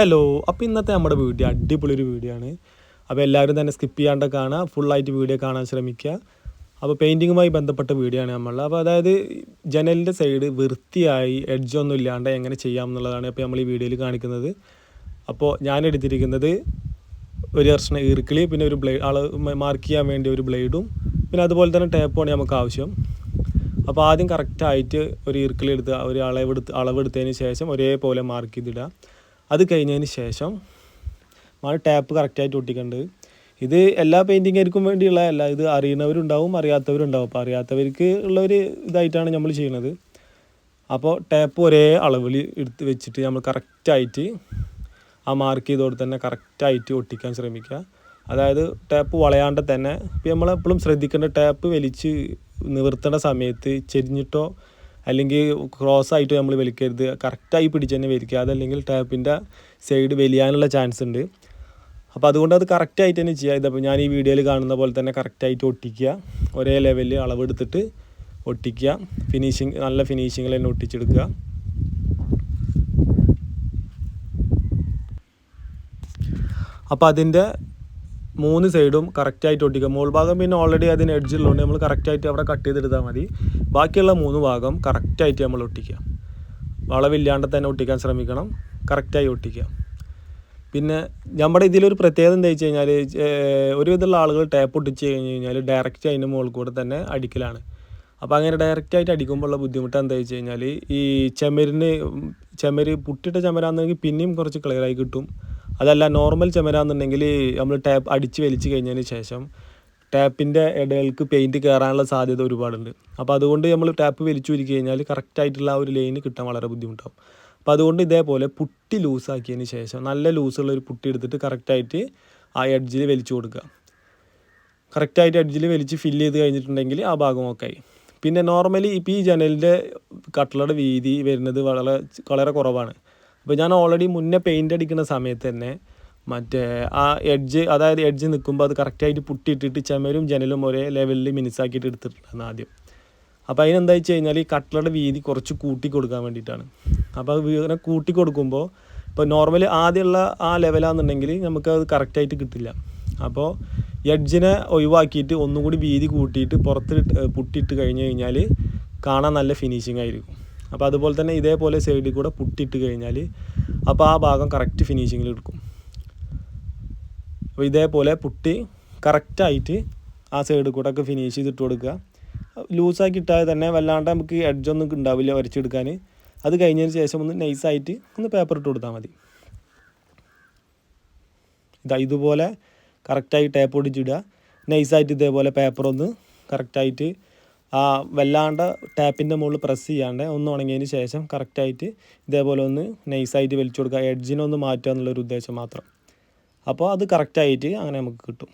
Hello അപ്പോൾ ഇന്നത്തെ നമ്മുടെ വീഡിയോ അടിപൊളി ഒരു വീഡിയോ ആണ്. അപ്പോൾ എല്ലാവരും തന്നെ സ്കിപ്പ് ചെയ്യാണ്ട് കാണുക ഫുള്ളായിട്ട് വീഡിയോ കാണാൻ ശ്രമിക്കുക അപ്പോൾ പെയിന്റിങ്ങുമായി ബന്ധപ്പെട്ട വീഡിയോ ആണ് നമ്മൾ അപ്പോൾ അതായത് ജനലിന്റെ സൈഡ് വൃത്തിയായി എഡ്ജൊന്നും ഇല്ലാണ്ട് എങ്ങനെ ചെയ്യാം എന്നുള്ളതാണ് അപ്പോൾ നമ്മൾ ഈ വീഡിയോയിൽ കാണിക്കുന്നത്. അപ്പോൾ ഞാൻ എടുത്തിരിക്കുന്നത് ഒരു കർഷണ ഈർക്കിളി പിന്നെ ഒരു ബ്ലേഡ് ആൾ മാർക്ക് ചെയ്യാൻ വേണ്ടി ഒരു ബ്ലേഡും പിന്നെ അതുപോലെ തന്നെ ടേപ്പുമാണ് നമുക്ക് ആവശ്യം. അപ്പോൾ ആദ്യം കറക്റ്റായിട്ട് ഒരു ഈർക്കിളി എടുത്ത് ഒരു അളവെടുത്ത് അളവെടുത്തതിന് ശേഷം ഒരേപോലെ മാർക്ക് ചെയ്തിടുക. അത് കഴിഞ്ഞതിന് ശേഷം നമ്മൾ ടാപ്പ് കറക്റ്റായിട്ട് ഒട്ടിക്കണ്ട്. ഇത് എല്ലാ പെയിന്റിങ്ങർക്കും വേണ്ടിയുള്ള അല്ല ഇത് അറിയുന്നവരുണ്ടാവും അറിയാത്തവരുണ്ടാവും. അപ്പോൾ അറിയാത്തവർക്ക് ഉള്ള ഒരു ഇതായിട്ടാണ് നമ്മൾ ചെയ്യുന്നത് അപ്പോൾ ടാപ്പ് ഒരേ അളവിൽ എടുത്ത് വെച്ചിട്ട് നമ്മൾ കറക്റ്റായിട്ട് ആ മാർക്ക് ചെയ്തോടെ തന്നെ കറക്റ്റായിട്ട് ഒട്ടിക്കാൻ ശ്രമിക്കുക. അതായത് ടാപ്പ് വളയാണ്ട് തന്നെ ഇപ്പോൾ നമ്മൾ എപ്പോഴും ശ്രദ്ധിക്കേണ്ട ടാപ്പ് വലിച്ച് നിവർത്തേണ്ട സമയത്ത് ചെരിഞ്ഞിട്ടോ അല്ലെങ്കിൽ ക്രോസ് ആയിട്ട് നമ്മൾ വലിക്കരുത്. കറക്റ്റായി പിടിച്ച് തന്നെ വലിക്കുക. അതല്ലെങ്കിൽ ടാപ്പിന്റെ സൈഡ് വലിയാനുള്ള ചാൻസ് ഉണ്ട്. അപ്പോൾ അതുകൊണ്ട് അത് കറക്റ്റായിട്ട് തന്നെ ചെയ്യുക ഇതപ്പോൾ ഞാൻ ഈ വീഡിയോയിൽ കാണുന്ന പോലെ തന്നെ കറക്റ്റായിട്ട് ഒട്ടിക്കുക. ഒരേ ലെവലിൽ അളവെടുത്തിട്ട് ഒട്ടിക്കുക. ഫിനിഷിങ് നല്ല ഫിനിഷിങ്ങിൽ തന്നെ ഒട്ടിച്ചെടുക്കുക. അപ്പോൾ അതിന്റെ മൂന്ന് സൈഡും കറക്റ്റായിട്ട് ഒട്ടിക്കുക മുകൾ ഭാഗം പിന്നെ ഓൾറെഡി അതിന് എഡ്ജിലുണ്ട് നമ്മൾ കറക്റ്റായിട്ട് അവിടെ കട്ട് ചെയ്തെടുത്താൽ മതി. ബാക്കിയുള്ള മൂന്ന് ഭാഗം കറക്റ്റായിട്ട് നമ്മൾ ഒട്ടിക്കുക. വളവില്ലാണ്ട് തന്നെ ഒട്ടിക്കാൻ ശ്രമിക്കണം. കറക്റ്റായി ഒട്ടിക്കുക. പിന്നെ നമ്മുടെ ഇതിലൊരു പ്രത്യേകത എന്താ വെച്ച് കഴിഞ്ഞാൽ ഒരുവിധമുള്ള ആളുകൾ ടാപ്പ് ഒട്ടിച്ച് കഴിഞ്ഞ് കഴിഞ്ഞാൽ ഡയറക്റ്റ് അതിന്റെ മുകളിൽ കൂടെ തന്നെ അടിക്കലാണ്. അപ്പോൾ അങ്ങനെ ഡയറക്റ്റായിട്ട് അടിക്കുമ്പോഴുള്ള ബുദ്ധിമുട്ട് എന്താ വെച്ച് കഴിഞ്ഞാൽ ഈ ചെമരിന് ചെമര് പുട്ടിട്ട ചെമരാണെന്നെങ്കിൽ പിന്നെയും കുറച്ച് ക്ലിയറായി കിട്ടും. അതല്ല നോർമൽ ചെമരാന്നുണ്ടെങ്കിൽ നമ്മൾ ടാപ്പ് അടിച്ച് വലിച്ച് കഴിഞ്ഞതിന് ശേഷം ടാപ്പിന്റെ ഇടകൾക്ക് പെയിന്റ് കയറാനുള്ള സാധ്യത ഒരുപാടുണ്ട്. അപ്പോൾ അതുകൊണ്ട് നമ്മൾ ടാപ്പ് വലിച്ചു വലിച്ച് കഴിഞ്ഞാൽ കറക്റ്റായിട്ടുള്ള ആ ഒരു ലൈന് കിട്ടാൻ വളരെ ബുദ്ധിമുട്ടാകും അപ്പോൾ അതുകൊണ്ട് ഇതേപോലെ പുട്ടി ലൂസാക്കിയതിന് ശേഷം നല്ല ലൂസുള്ള ഒരു പുട്ടി എടുത്തിട്ട് കറക്റ്റായിട്ട് ആ എഡ്ജിൽ വലിച്ചു കൊടുക്കുക. കറക്റ്റായിട്ട് എഡ്ജിൽ വലിച്ച് ഫില്ല് ചെയ്ത് കഴിഞ്ഞിട്ടുണ്ടെങ്കിൽ ആ ഭാഗം ഒക്കെ ആയി. പിന്നെ നോർമലി ഇപ്പോൾ ഈ ജനലിന്റെ കട്ടളയുടെ വീതി വരുന്നത് വളരെ വളരെ കുറവാണ്. അപ്പോൾ ഞാൻ ഓൾറെഡി മുന്നേ പെയിന്റ് അടിക്കുന്ന സമയത്ത് തന്നെ മറ്റേ ആ എഡ്ജ് അതായത് എഡ്ജ് നിൽക്കുമ്പോൾ അത് കറക്റ്റായിട്ട് പുട്ടിയിട്ടിട്ട് ചുമരും ജനലും ഒരേ ലെവലിൽ മിനുസാക്കിയിട്ട് എടുത്തിട്ടുണ്ടായിരുന്നു ആദ്യം. അപ്പോൾ അതിനെന്താ വെച്ച് കഴിഞ്ഞാൽ ഈ കട്ട്ലയുടെ വീതി കുറച്ച് കൂട്ടി കൊടുക്കാൻ വേണ്ടിയിട്ടാണ്. അപ്പോൾ അത് ഇങ്ങനെ കൂട്ടി കൊടുക്കുമ്പോൾ ഇപ്പോൾ നോർമലി ആദ്യമുള്ള ആ ലെവലാണെന്നുണ്ടെങ്കിൽ നമുക്ക് അത് കറക്റ്റായിട്ട് കിട്ടില്ല. അപ്പോൾ എഡ്ജിനെ ഒഴിവാക്കിയിട്ട് ഒന്നുകൂടി വീതി കൂട്ടിയിട്ട് പുറത്ത് പുട്ടിയിട്ട് കഴിഞ്ഞ് കഴിഞ്ഞാൽ കാണാൻ നല്ല ഫിനിഷിംഗ് ആയിരിക്കും. അപ്പോൾ അതുപോലെ തന്നെ ഇതേപോലെ സൈഡിൽ കൂടെ പുട്ടിട്ട് കഴിഞ്ഞാൽ അപ്പോൾ ആ ഭാഗം കറക്റ്റ് ഫിനിഷിങ്ങിൽ എടുക്കും. അപ്പോൾ ഇതേപോലെ പുട്ടി കറക്റ്റായിട്ട് ആ സൈഡിൽ കൂടെ ഒക്കെ ഫിനിഷ് ചെയ്തിട്ട് കൊടുക്കുക. ലൂസാക്കി ഇട്ടാൽ തന്നെ വല്ലാണ്ട് നമുക്ക് എഡ്ജൊന്നും ഉണ്ടാവില്ല വരച്ചെടുക്കാൻ. അത് കഴിഞ്ഞതിന് ശേഷം ഒന്ന് നൈസായിട്ട് ഒന്ന് പേപ്പർ ഇട്ട് കൊടുത്താൽ മതി. ഇതാ ഇതുപോലെ കറക്റ്റായി ടേപ്പ് ഒടിച്ചിടുക. നൈസായിട്ട് ഇതേപോലെ പേപ്പർ ഒന്ന് കറക്റ്റായിട്ട് വല്ലാണ്ട് ടാപ്പിന്റെ മുകളിൽ പ്രസ് ചെയ്യാണ്ട് ഒന്ന് ഉണങ്ങിയതിന് ശേഷം കറക്റ്റായിട്ട് ഇതേപോലെ ഒന്ന് നൈസായിട്ട് വലിച്ചു കൊടുക്കുക. എഡ്ജിനൊന്ന് മാറ്റുക എന്നുള്ളൊരു ഉദ്ദേശം മാത്രം. അപ്പോൾ അത് കറക്റ്റായിട്ട് അങ്ങനെ നമുക്ക് കിട്ടും.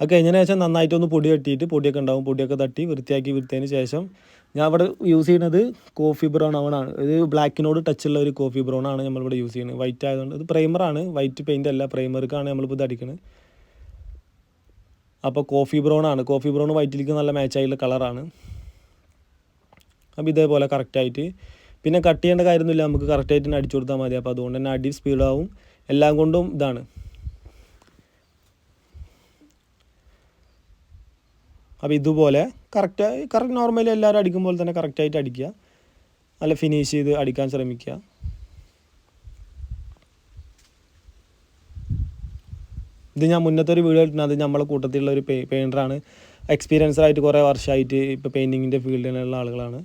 അത് കഴിഞ്ഞതിന് ശേഷം നന്നായിട്ടൊന്ന് പൊടി തട്ടിയിട്ട് പൊടിയൊക്കെ ഉണ്ടാവും. പൊടിയൊക്കെ തട്ടി വൃത്തിയാക്കി വൃത്തിയതിന് ശേഷം ഞാൻ ഇവിടെ യൂസ് ചെയ്യുന്നത് കോഫി ബ്രൗൺ ആണ്. ഇത് ബ്ലാക്കിനോട് ടച്ചുള്ള ഒരു കോഫി ബ്രൗൺ ആണ് നമ്മളിവിടെ യൂസ് ചെയ്യുന്നത്. വൈറ്റ് ആയതുകൊണ്ട് ഇത് പ്രൈമറാണ് വൈറ്റ് പെയിന്റ് അല്ല. പ്രൈമർക്കാണ് നമ്മളിപ്പോൾ ഇത് അടിക്കുന്നത് അപ്പോൾ കോഫി ബ്രൗൺ ആണ്. കോഫി ബ്രൗൺ വൈറ്റിലേക്ക് നല്ല മാച്ച് മാച്ചായിട്ടുള്ള കളറാണ് അപ്പോൾ ഇതേപോലെ കറക്റ്റായിട്ട് പിന്നെ കട്ട് ചെയ്യേണ്ട കാര്യമൊന്നുമില്ല. നമുക്ക് കറക്റ്റായിട്ട് തന്നെ അടിച്ചു കൊടുത്താൽ മതി. അപ്പോൾ അതുകൊണ്ട് തന്നെ അടി സ്പീഡാവും എല്ലാം കൊണ്ടും ഇതാണ്. അപ്പോൾ ഇതുപോലെ കറക്റ്റ് കറക്റ്റ് നോർമലി എല്ലാവരും അടിക്കുമ്പോൾ തന്നെ കറക്റ്റായിട്ട് അടിക്കുക. നല്ല ഫിനിഷ് ചെയ്ത് അടിക്കാൻ ശ്രമിക്കുക. ഇത് ഞാൻ മുന്നത്തെ ഒരു വീഡിയോ ഇട്ടിട്ടുണ്ട് അത് നമ്മളെ കൂട്ടത്തിലുള്ള ഒരു പെയിന്ററാണ് എക്സ്പീരിയൻസ്ഡ് ആയിട്ട് കുറേ വർഷമായിട്ട് ഇപ്പോൾ പെയിന്റിങ്ങിന്റെ ഫീൽഡിലുള്ള ആളുകളാണ്.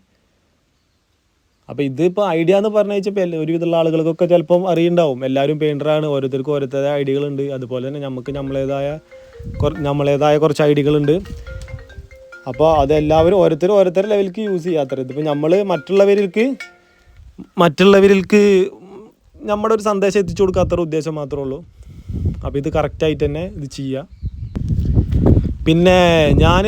അപ്പോൾ ഇതിപ്പോൾ ഐഡിയ എന്ന് പറഞ്ഞു വെച്ചാൽ ഒരുവിധമുള്ള ആളുകൾക്കൊക്കെ ചിലപ്പം അറിയുണ്ടാവും. എല്ലാവരും പെയിന്ററാണ് ഓരോരുത്തർക്കും ഓരോരുത്തരുടെ ഐഡിയകളുണ്ട് അതുപോലെ തന്നെ നമുക്ക് നമ്മളേതായ നമ്മളേതായ കുറച്ച് ഐഡിയകളുണ്ട് അപ്പോൾ അതെല്ലാവരും ഓരോരുത്തർ ഓരോരുത്തരുടെ ലെവലിലേക്ക് യൂസ് ചെയ്യാത്തത് ഇതിപ്പോൾ നമ്മൾ മറ്റുള്ളവർക്ക് മറ്റുള്ളവർക്ക് നമ്മുടെ ഒരു സന്ദേശം എത്തിച്ചു കൊടുക്കാത്ത ഉദ്ദേശം മാത്രമേ ഉള്ളൂ. അപ്പോൾ ഇത് കറക്റ്റായിട്ട് തന്നെ ഇത് ചെയ്യുക പിന്നെ ഞാൻ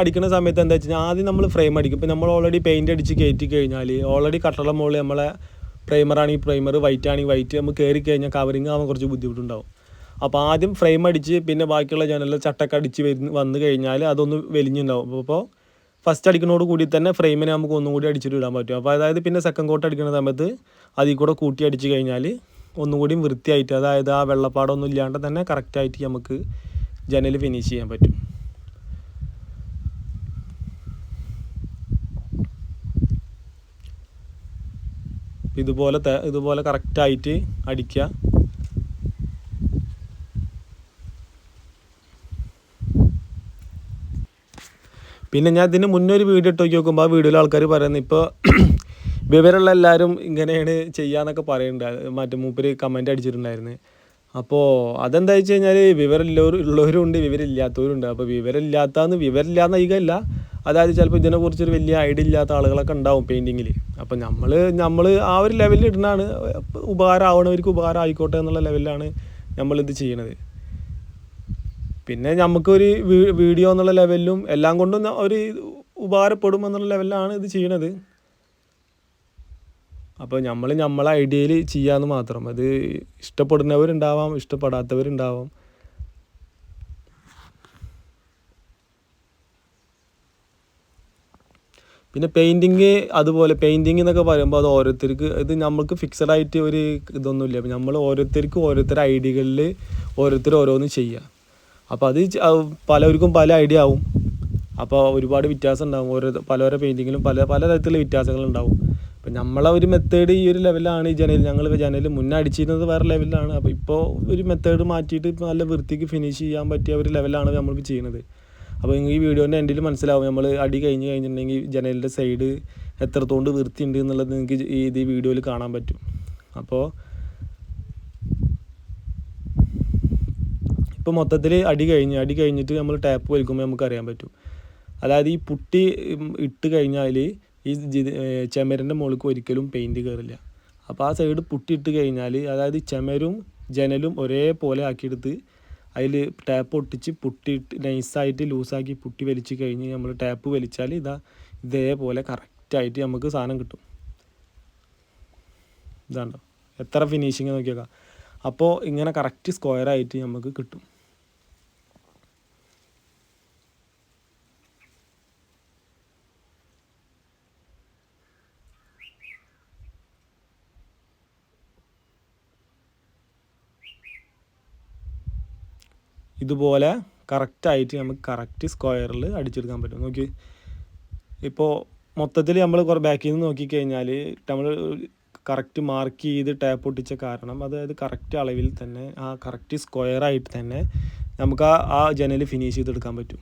അടിക്കുന്ന സമയത്ത് എന്താ വെച്ചാൽ ആദ്യം നമ്മൾ ഫ്രെയിം അടിക്കും. ഇപ്പം നമ്മൾ ഓൾറെഡി പെയിന്റ് അടിച്ച് കയറ്റി കഴിഞ്ഞാൽ ഓൾറെഡി കട്ടറുടെ മുകളിൽ നമ്മളെ പ്രൈമർ ആണെങ്കിൽ പ്രൈമർ വൈറ്റ് ആണെങ്കിൽ വൈറ്റ് നമ്മൾ കയറി കഴിഞ്ഞാൽ കവറിങ് ആവാൻ കുറച്ച് ബുദ്ധിമുട്ടുണ്ടാവും. അപ്പോൾ ആദ്യം ഫ്രെയിം അടിച്ച് പിന്നെ ബാക്കിയുള്ള ജനലിൽ ചട്ടക്ക അടിച്ച് വരുന്ന വന്നു കഴിഞ്ഞാൽ അതൊന്ന് വലിഞ്ഞുണ്ടാവും. അപ്പോൾ ഫസ്റ്റ് അടിക്കുന്നതോട് കൂടി തന്നെ ഫ്രെയിമിനെ നമുക്ക് ഒന്നും കൂടി അടിച്ചിട്ട് ഇടാൻ പറ്റും. അപ്പോൾ അതായത് പിന്നെ സെക്കൻഡ് കോട്ട് അടിക്കുന്ന സമയത്ത് അതിൽ കൂടെ കൂട്ടി അടിച്ച് കഴിഞ്ഞാൽ ഒന്നും കൂടി വൃത്തിയായിട്ട് അതായത് ആ വെള്ളപ്പാടൊന്നും ഇല്ലാണ്ട് തന്നെ കറക്റ്റായിട്ട് നമുക്ക് ജനൽ ഫിനിഷ് ചെയ്യാൻ പറ്റും. ഇതുപോലെ ഇതുപോലെ കറക്റ്റായിട്ട് അടിക്കുക. പിന്നെ ഞാൻ ഇതിന് മുന്നേ ഒരു വീഡിയോ ഇട്ട് നോക്കി നോക്കുമ്പോൾ ആ വീഡിയോയിൽ ആൾക്കാർ പറയുന്നത് ഇപ്പോൾ വിവരമുള്ള എല്ലാവരും ഇങ്ങനെയാണ് ചെയ്യാന്നൊക്കെ പറയുന്നുണ്ട് മറ്റേ മൂപ്പര് കമന്റ് അടിച്ചിട്ടുണ്ടായിരുന്നു. അപ്പോൾ അതെന്താ വെച്ച് കഴിഞ്ഞാൽ വിവരമുള്ളവർ ഉള്ളവരും ഉണ്ട് വിവരമില്ലാത്തവരും ഉണ്ട് അപ്പോൾ വിവരമില്ലാത്തന്ന് വിവരമില്ലാന്ന് അയക്കല്ല അതായത് ചിലപ്പോൾ ഇതിനെക്കുറിച്ചൊരു വലിയ ഐഡിയ ഇല്ലാത്ത ആളുകളൊക്കെ ഉണ്ടാവും പെയിന്റിങ്ങിൽ അപ്പോൾ നമ്മൾ നമ്മൾ ആ ഒരു ലെവലിൽ ഇടുന്നതാണ്. ഉപകാരം ആവണവർക്ക് ഉപകാരം ആയിക്കോട്ടെ എന്നുള്ള ലെവലിലാണ് നമ്മളിത് ചെയ്യണത്. പിന്നെ നമുക്കൊരു വീഡിയോ എന്നുള്ള ലെവലിലും എല്ലാം കൊണ്ടും ഒരു ഉപകാരപ്പെടും എന്നുള്ള ലെവലിലാണ് ഇത് ചെയ്യണത്. അപ്പോൾ നമ്മൾ നമ്മളെ ഐഡിയയിൽ ചെയ്യാമെന്ന് മാത്രം. അത് ഇഷ്ടപ്പെടുന്നവരുണ്ടാവാം ഇഷ്ടപ്പെടാത്തവരുണ്ടാവാം. പിന്നെ പെയിന്റിങ് അതുപോലെ പെയിന്റിങ് എന്നൊക്കെ പറയുമ്പോൾ അത് ഓരോരുത്തർക്ക് ഇത് നമുക്ക് ഫിക്സഡ് ആയിട്ട് ഒരു ഇതൊന്നുമില്ല. അപ്പോൾ നമ്മൾ ഓരോരുത്തർക്ക് ഓരോരുത്തരുടെ ഐഡിയകളിൽ ഓരോരുത്തർ ഓരോന്ന് ചെയ്യുക അപ്പോൾ അത് പലവർക്കും പല ഐഡിയ ആവും. അപ്പോൾ ഒരുപാട് വ്യത്യാസം ഉണ്ടാവും. ഓരോ പല ഓരോ പെയിന്റിങ്ങിലും പല പല തരത്തിലുള്ള വ്യത്യാസങ്ങൾ ഉണ്ടാവും. അപ്പം നമ്മളെ ഒരു മെത്തേഡ് ഈ ഒരു ലെവലാണ് ഈ ജനലിൽ. ഞങ്ങൾ ജനലിൽ മുന്നേ അടിച്ചിരുന്നത് വേറെ ലെവലിലാണ് അപ്പോൾ ഇപ്പോൾ ഒരു മെത്തേഡ് മാറ്റിയിട്ട് ഇപ്പോൾ നല്ല വൃത്തിക്ക് ഫിനിഷ് ചെയ്യാൻ പറ്റിയ ഒരു ലെവലാണ് നമ്മളിപ്പോൾ ചെയ്യുന്നത്. അപ്പോൾ ഈ വീഡിയോന്റെ എൻഡിൽ മനസ്സിലാവും. നമ്മൾ അടി കഴിഞ്ഞ് കഴിഞ്ഞിട്ടുണ്ടെങ്കിൽ ജനലിന്റെ സൈഡ് എത്രത്തോണ്ട് വൃത്തിയുണ്ട് എന്നുള്ളത് നിങ്ങൾക്ക് ഇത് ഈ വീഡിയോയിൽ കാണാൻ പറ്റും. അപ്പോൾ ഇപ്പോൾ മൊത്തത്തിൽ അടി കഴിഞ്ഞ് അടി കഴിഞ്ഞിട്ട് നമ്മൾ ടാപ്പ് വലിക്കുമ്പോൾ നമുക്ക് അറിയാൻ പറ്റും. അതായത് ഈ പുട്ടി ഇട്ട് കഴിഞ്ഞാൽ ഈ ചുമരിന്റെ മുകളിലേക്ക് ഒരിക്കലും പെയിന്റ് കയറില്ല അപ്പോൾ ആ സൈഡ് പുട്ടിയിട്ട് കഴിഞ്ഞാൽ അതായത് ചെമരും ജനലും ഒരേപോലെ ആക്കിയെടുത്ത് അതിൽ ടാപ്പ് ഒട്ടിച്ച് പുട്ടിയിട്ട് നൈസായിട്ട് ലൂസാക്കി പുട്ടി വലിച്ച് കഴിഞ്ഞ് നമ്മൾ ടാപ്പ് വലിച്ചാൽ ഇതാ ഇതേപോലെ കറക്റ്റായിട്ട് നമുക്ക് സാധനം കിട്ടും. ഇതാണ്ടോ? എത്ര ഫിനിഷിങ് നോക്കിയേക്കാം. അപ്പോൾ ഇങ്ങനെ കറക്റ്റ് സ്ക്വയറായിട്ട് നമുക്ക് കിട്ടും. ഇതുപോലെ കറക്റ്റായിട്ട് നമുക്ക് കറക്റ്റ് സ്ക്വയറിൽ അടിച്ചെടുക്കാൻ പറ്റും. നോക്കി ഇപ്പോൾ മൊത്തത്തിൽ നമ്മൾ കുറേ ബാക്കിൽ നിന്ന് നോക്കിക്കഴിഞ്ഞാൽ നമ്മൾ കറക്റ്റ് മാർക്ക് ചെയ്ത് ടാപ്പ് ഒട്ടിച്ച കാരണം അതായത് കറക്റ്റ് അളവിൽ തന്നെ ആ കറക്റ്റ് സ്ക്വയറായിട്ട് തന്നെ നമുക്ക് ആ ആ ജനൽ ഫിനിഷ് ചെയ്തെടുക്കാൻ പറ്റും.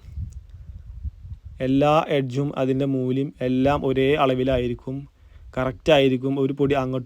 എല്ലാ എഡ്ജും അതിന്റെ മൂല്യം എല്ലാം ഒരേ അളവിലായിരിക്കും കറക്റ്റായിരിക്കും ഒരു പൊടി അങ്ങോട്ട്